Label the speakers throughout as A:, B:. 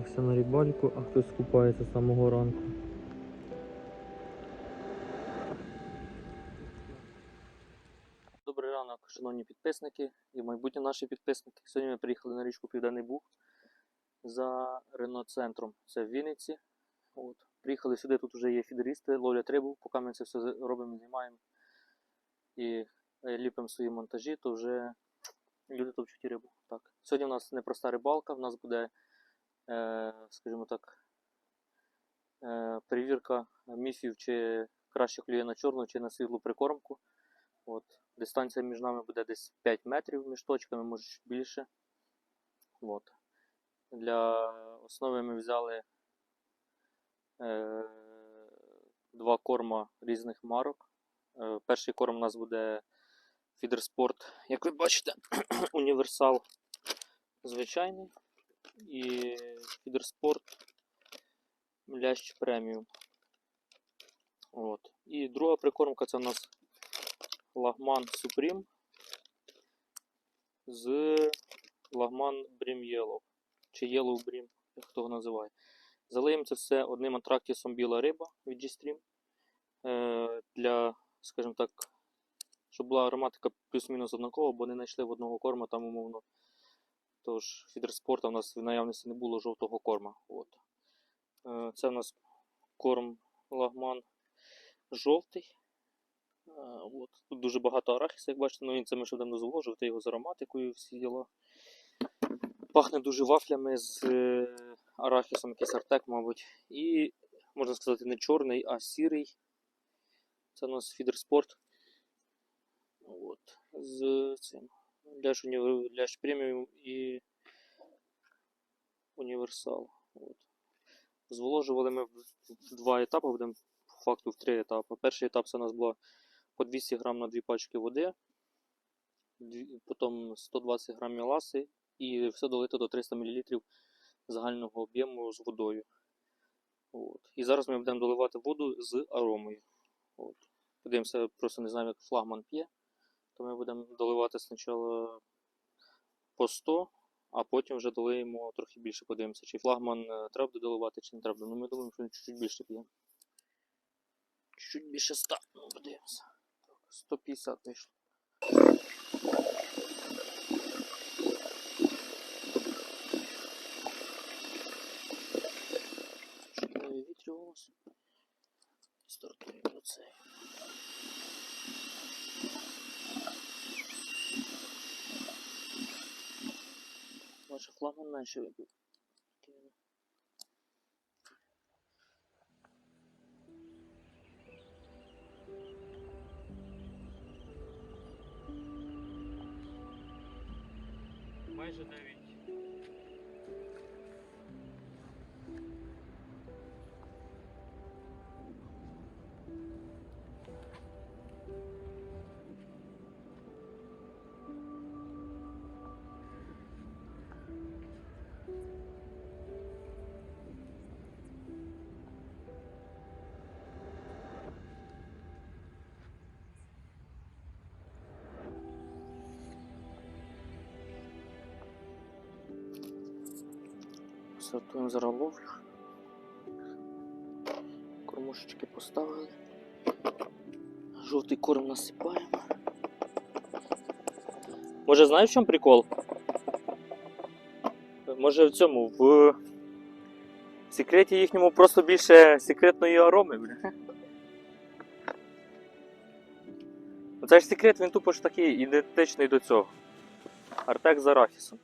A: зібрався на рибальку, а хтось купається з самого ранку. Добрий ранок, шановні підписники і майбутні наші підписники. Сьогодні ми приїхали на річку Південний Буг за Рено-центром. Це в Вінниці. От. Приїхали сюди, тут вже є фідерісти, ловлять рибу, поки ми це все робимо, знімаємо і е, ліпимо свої монтажі, то вже люди топчуть рибу. Так. Сьогодні у нас непроста рибалка, в нас буде, скажімо так, е, перевірка міфів, чи краще клює на чорну, чи на світлу прикормку. От. Дистанція між нами буде десь 5 метрів між точками, може більше. От. Для основи ми взяли е, два корма різних марок. Е, перший корм у нас буде Фідерспорт, як ви бачите, універсал звичайний. І Фідерспорт Лящ преміум. От. І друга прикормка це у нас Лагман Supreme з Лагман Brim Yellow. Чи Yellow Brim, як хто його називає. Залиємо це все одним антрактісом біла риба від G-Stream. Е, для, скажімо так, щоб була ароматика плюс-мінус однакова, бо не знайшли в одного корма там умовно. Тож фідерспорта у нас в наявності не було жовтого корма. От. Е, це у нас корм Лагман жовтий. Е, От. Тут дуже багато арахісу, як бачите, ну він це ми ще давно зволожив, його з ароматикою всі діла. Пахне дуже вафлями з е, арахісом, якийсь артек, мабуть. І, можна сказати, не чорний, а сірий. Це у нас фідерспорт. От. З цим. Ляж, уні- ляж преміум і універсал. От. Зволожували ми в два етапи, будемо факту в три етапи. Перший етап це у нас було по 200 грам на дві пачки води, потім 120 грам міласи і все долито до 300 мл загального об'єму з водою. От. І зараз ми будемо доливати воду з аромою. От. Подивимося, просто не знаю, як флагман п'є. То ми будемо доливати спочатку по 100, а потім вже долиємо трохи більше. Подивимося, чи флагман е, треба доливати, чи не треба. Ну, ми думаємо, що він чуть-чуть більше п'є. Чуть більше 100. Ну, подивимося. 150 вийшло. Щоб не вивітрювалося. Стартуємо цей. Може флагман менше Сортуємо зараз ловлю. Кормушечки поставили. Жовтий корм насипаємо. Може, знаєш в чому прикол? Може в цьому, в секреті їхньому просто більше секретної ароми, бля. Оце ж секрет, він тупо ж такий ідентичний до цього. Артек з арахісом.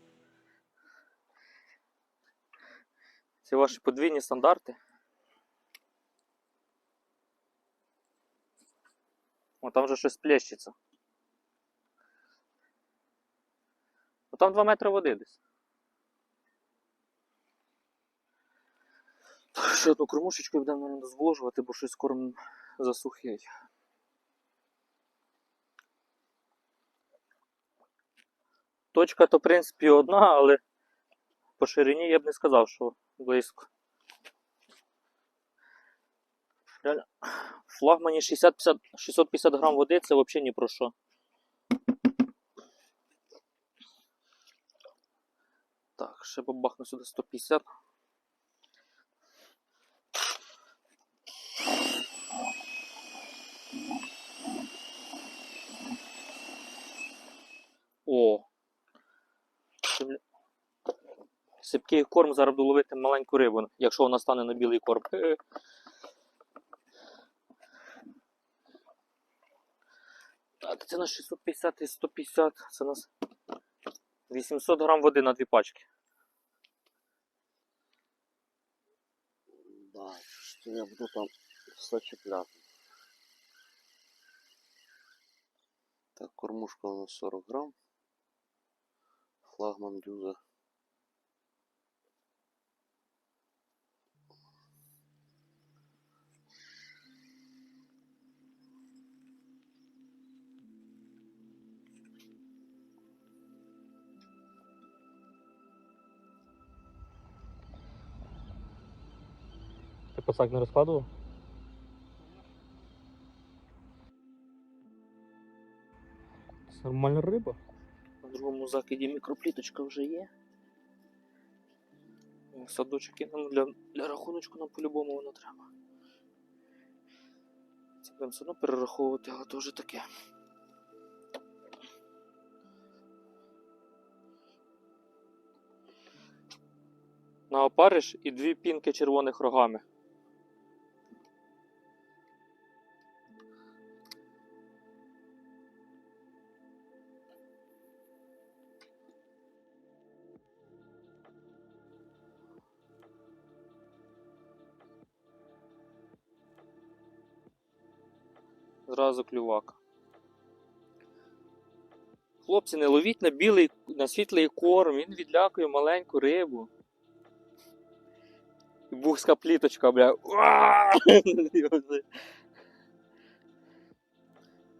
A: Ці ваші подвійні стандарти. О, там вже щось плещеться. Ну там 2 метри води десь. Ще одну кормушечку будемо не дозволожувати, бо щось корм засухий. Точка то, в принципі, одна, але по ширині я б не сказав, що близько. Реально, флагмане 60 50, 650 грам води це взагалі ні про що. Так, ще бабахну сюди 150. О, Сипкий корм зараз буду ловити маленьку рибу, якщо вона стане на білий корм. Так, це на 650 і 150. Це у нас 800 грам води на дві пачки.
B: Да, что я буду там все чіпляти. Так, кормушка у нас 40 грамм. Флагман дюза.
A: Пацак не розкладував? Це нормальна риба. На другому закиді мікропліточка вже є. Садочок ну, для, для рахуночку нам по-любому воно треба. Це будемо все одно перераховувати, але то вже таке. На опариш і дві пінки червоних рогами. Зразу клювак. Хлопці, не ловіть на білий, на світлий корм, він відлякує маленьку рибу. Бухська пліточка, бля.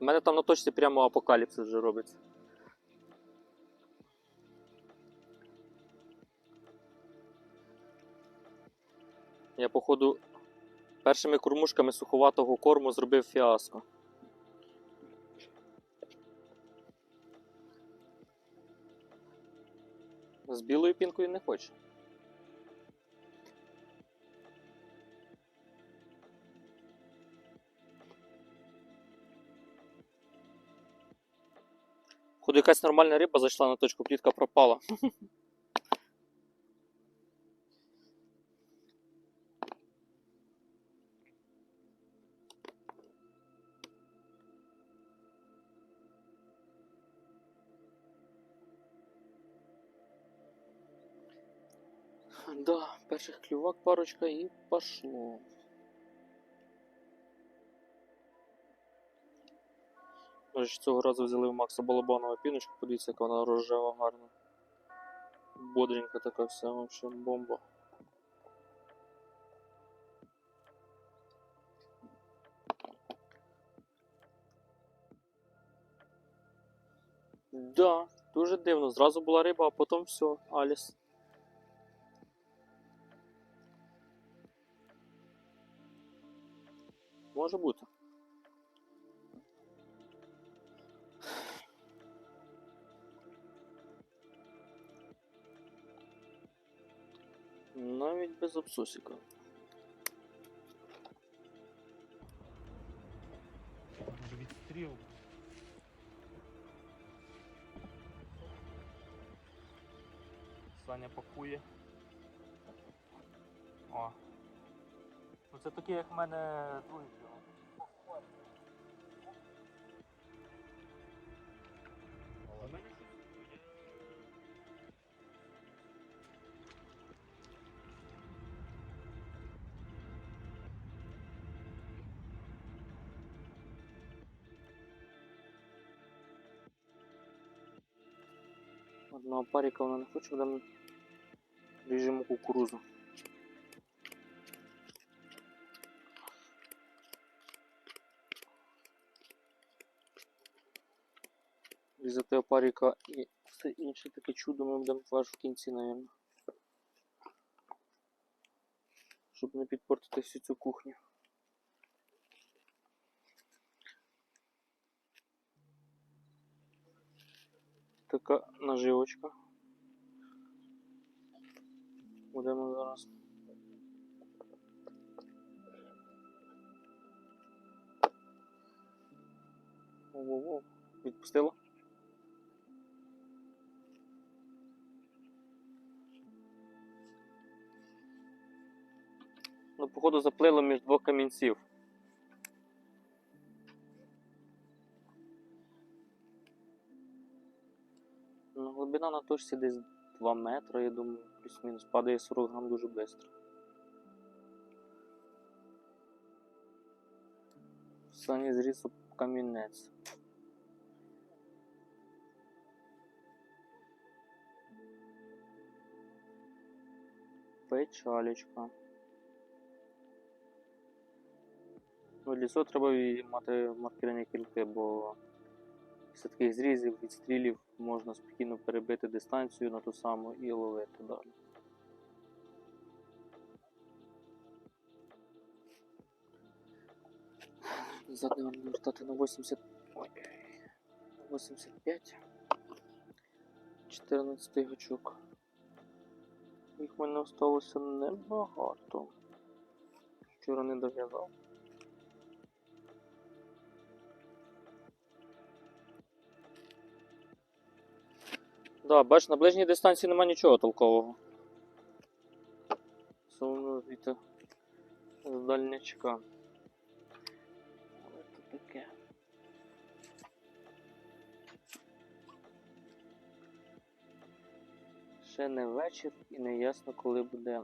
A: У мене там на точці прямо апокаліпсис вже робиться. Я, походу, першими кормушками суховатого корму зробив фіаско. З білою пінкою не хоче. Ходу якась нормальна риба зайшла на точку, плітка пропала. Да, перших клювак парочка і пошло. Може, цього разу взяли в Макса Балабанова піночку, подивіться, яка вона рожева гарна. Бодренька така вся, вообще бомба. Да, дуже дивно. Зразу була риба, а потім все, Аліс. Може бути. Навіть без обсусіка.
C: Може відстріл. Саня пакує. О.
A: Це такі, як в мене другий Одного паріка вона не хоче, будемо ріжемо кукурузу. Різати опаріка і все інше таке чудо ми будемо аж в кінці, мабуть. Щоб не підпортити всю цю кухню. яка наживочка. Будемо зараз. О-во, відпустила, Ну, походу, заплило між двох камінців. На десь 2 метри, я думаю, плюс-мінус. Падає 40 грам дуже швидко. Сані зріз камінець. Печалечка. Ну, для цього треба мати маркерні кільки, бо після таких зрізів, відстрілів можна спокійно перебити дистанцію на ту саму і ловити далі. Назад не вертати на 80. Ой. 85. 14 гачок. Їх в мене осталося небагато. Вчора не дов'язав. Да, бач, на ближній дистанції нема нічого толкового. Сумно звідти з дальнячка. Але то таке. Ще не вечір і не ясно, коли буде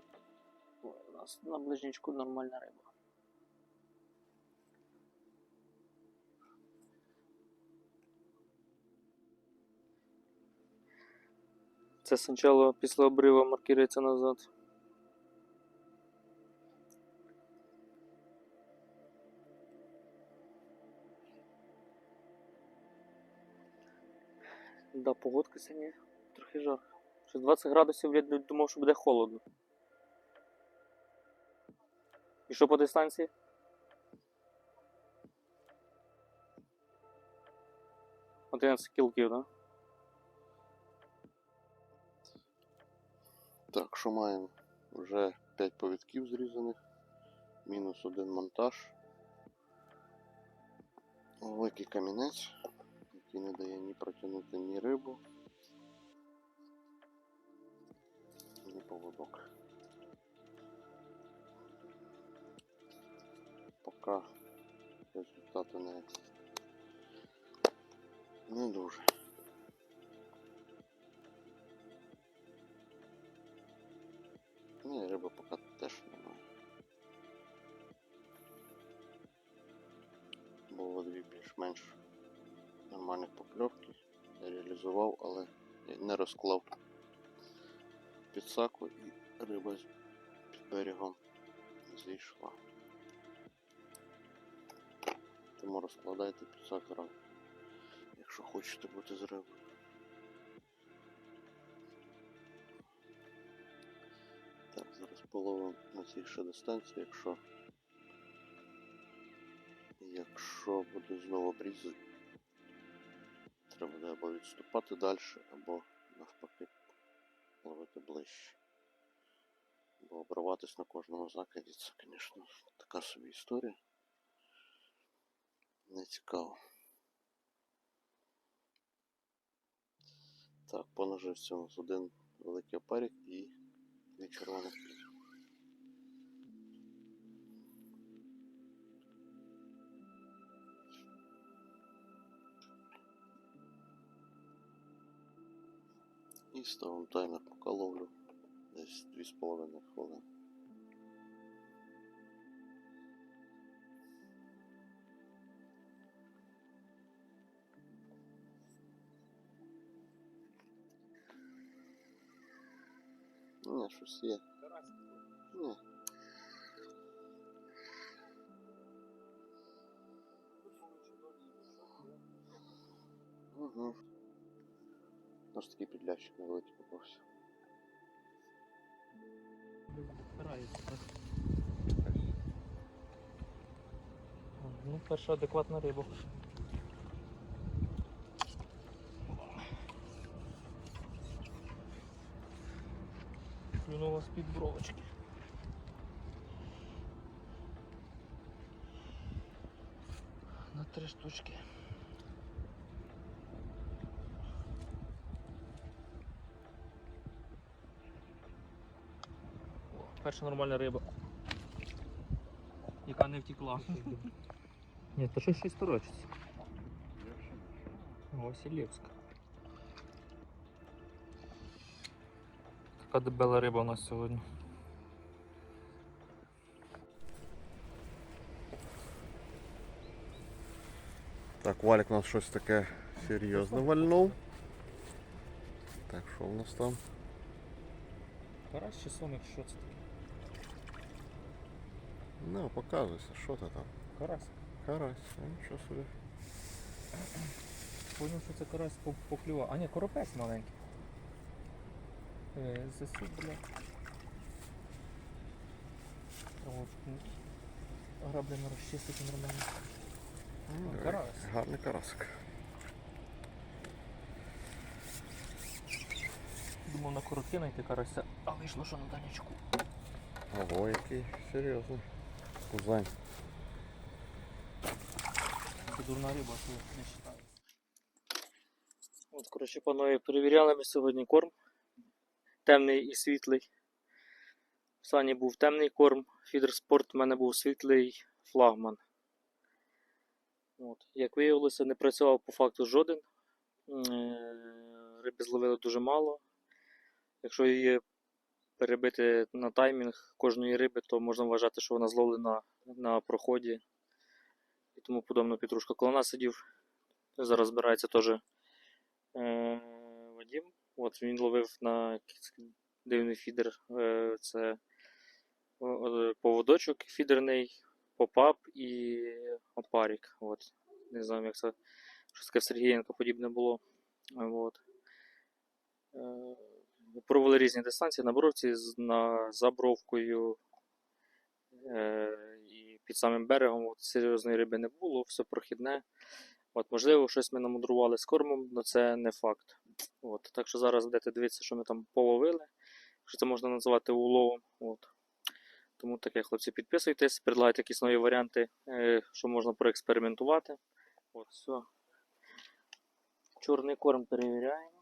A: у нас на ближнячку нормальна риба. Це спочатку після обрива маркірується назад. Да, погодка сьогодні трохи жарко. Щось 20 градусів я думав, що буде холодно. І що по дистанції? Одинадцять кілків, да?
B: Так, що маємо? Вже 5 повідків зрізаних, мінус один монтаж. Великий камінець, який не дає ні протягнути ні рибу, ні поводок. Поки результати не, не дуже. Покльовки. Я реалізував, але не розклав підсаку і риба під берегом зійшла. Тому розкладайте підсак рано, якщо хочете бути з рибою. Так, зараз половимо на цій ще дистанції, якщо. Якщо буде знову обріз, треба буде або відступати далі, або навпаки ловити ближче. Бо обриватись на кожному закиді це, звісно, така собі історія. Не цікаво. Так, по у нас один великий опарик і дві червоних. І ставимо таймер, поки ловлю десь 2,5 хвилини. Ні, щось є. Ні. Угу. Ось такий підлящик невеликий попався.
C: Ну, перша адекватна риба. Клюнула з-під бровочки. На три штучки. перша нормальна риба. яка не втекла. Ні, то щось щось торочиться. Василівська. Така дебела риба у нас сьогодні.
B: Так, Валік у нас щось таке серйозне вальнув. Так, що у нас там?
C: Карась чи сомик, що це таке?
B: Ну, показуйся, що ти там?
C: Карась.
B: Карась, ну нічого собі.
C: Поняв, що це карась по- поклював. А ні, коропець маленький. Е, бля. От, ну, граблями розчистити нормально.
B: Ну,
C: А, карась.
B: Гарний карасик.
C: Думав на коротки знайти карася, а вийшло, що на данячку.
B: Ого, який серйозний. Кузань.
C: Це дурна риба, що не вважається.
A: От, коротше, панове, перевіряли ми сьогодні корм. Темний і світлий. В Сані був темний корм, фідерспорт в мене був світлий флагман. От. Як виявилося, не працював по факту жоден. Е, Риби зловили дуже мало. Якщо її перебити на таймінг кожної риби, то можна вважати, що вона зловлена на проході і тому подобно петрушка. Коло нас сидів, зараз збирається теж е, Вадим. От він ловив на дивний фідер. Е, це поводочок фідерний, попап і опарік. От. Не знаю, як це щось таке Сергієнко подібне було. От. Е, Пробували різні дистанції на бровці на, за е, і під самим берегом. От, серйозної риби не було, все прохідне. От, можливо, щось ми намудрували з кормом, але це не факт. От, так що зараз будете дивитися, що ми там половили. Що це можна називати уловом. От. Тому таке, хлопці, підписуйтесь, предлагайте якісь нові варіанти, е, що можна проекспериментувати. От, все. Чорний корм перевіряємо.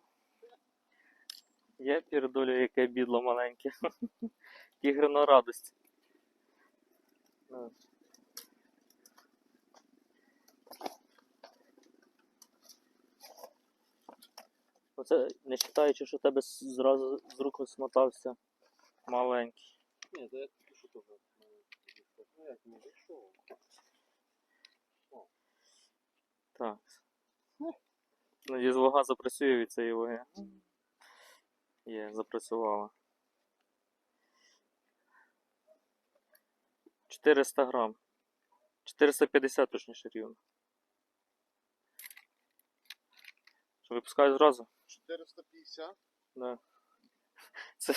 A: Я передолю, яке бідло маленьке. Тігрина радость. От. Оце не вважаючи, що в тебе зразу з рук смотався маленький.
B: Ні, то я тільки що теж. Ну як не вийшов.
A: Так. Надіюсь, вага запрацює від цієї ваги. Є, запрацювала. 400 грам. 450 точніше рівно. Що випускаю зразу?
B: 450?
A: Да. Це,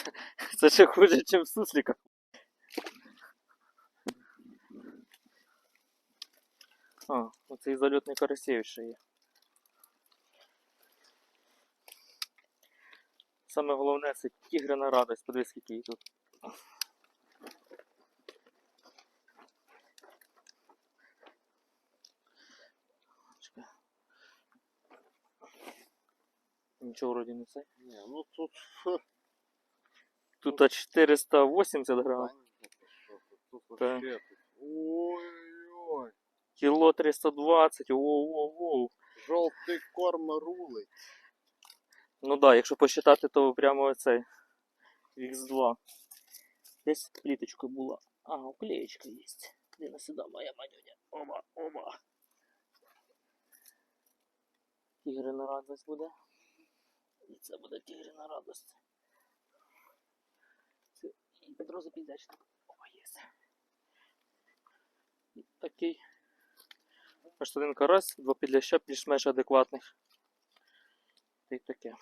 A: це ще хуже, ніж в сусліках. А, оцей зальотний карасєвич ще є. Саме головне це тігрина радость. Подивись, скільки її тут. Нічого вроді не це.
B: Ні, ну тут.
A: Тут а 480 грам.
B: Тут
A: Так.
B: вообще тут. Ой-ой.
A: Кіло 320, воу-воу-воу.
B: Жовтий корм рулить.
A: Ну да, якщо посчитати, то прямо оцей X2. Десь пліточка була. А, уклеєчка є. Де на сюди моя манюня. Оба, оба. Тігрина радость буде. І це буде тігрина радость. Це і Петро запіздячник. Оба є. І Такий. Аж один карась, два підляща більш-менш адекватних. Та й таке.